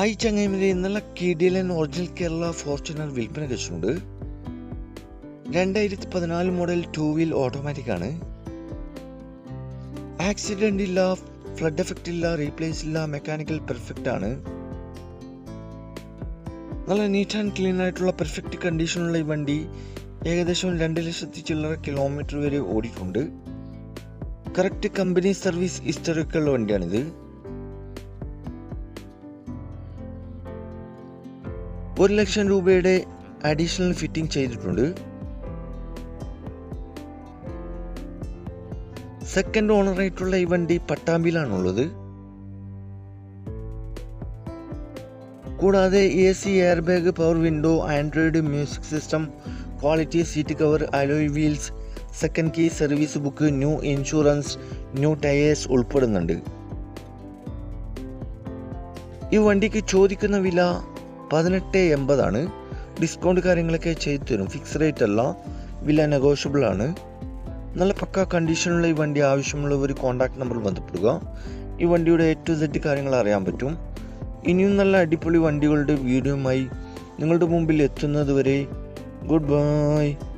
ആയി ചങ്ങായിമിലെ ഇന്നലെ കിഡിലൻ ഒറിജിനൽ കേരള ഫോർച്യൂണർ വിൽപ്പന കഴിച്ചിട്ടുണ്ട് രണ്ടായിരത്തി പതിനാല് മോഡൽ ടു വീൽ ഓട്ടോമാറ്റിക് ആണ്. ആക്സിഡന്റ് ഇല്ല ഫ്ലഡ് എഫക്റ്റ് ഇല്ല റീപ്ലേസ് ഇല്ല മെക്കാനിക്കൽ പെർഫെക്റ്റ് ആണ്. നല്ല നീറ്റ് ആൻഡ് ക്ലീൻ ആയിട്ടുള്ള പെർഫെക്റ്റ് കണ്ടീഷനുള്ള ഈ വണ്ടി ഏകദേശം രണ്ട് ലക്ഷത്തി ചില്ലറ കിലോമീറ്റർ വരെ ഓടിയിട്ടുണ്ട്. കറക്റ്റ് കമ്പനി സർവീസ് ഹിസ്റ്ററിക്കുള്ള വണ്ടിയാണിത്. ഒരു ലക്ഷം രൂപയുടെ അഡീഷണൽ ഫിറ്റിംഗ് ചെയ്തിട്ടുണ്ട്. സെക്കൻഡ് ഓണറായിട്ടുള്ള ഈ വണ്ടി പട്ടാമ്പിയിലാണുള്ളത്. കൂടാതെ A C air bag power window Android music system quality seat cover alloy wheels second key service book new insurance new tyres ഉൾപ്പെടുന്നുണ്ട്. ഈ വണ്ടിക്ക് ചോദിക്കുന്ന വില പതിനെട്ട് എൺപതാണ്. ഡിസ്കൗണ്ട് കാര്യങ്ങളൊക്കെ ചെയ്തു തരും. ഫിക്സ് റേറ്റ് അല്ല. വില നെഗോഷ്യബിൾ ആണ്. നല്ല പക്ക കണ്ടീഷനുള്ള ഈ വണ്ടി ആവശ്യമുള്ളവർ കോൺടാക്ട് നമ്പർ ബന്ധപ്പെടുക. ഈ വണ്ടിയുടെ എ ടു സെറ്റ് കാര്യങ്ങൾ അറിയാൻ പറ്റും. ഇനിയും നല്ല അടിപൊളി വണ്ടികളുടെ വീഡിയോയുമായി നിങ്ങളുടെ മുമ്പിൽ എത്തുന്നത് വരെ ഗുഡ് ബൈ.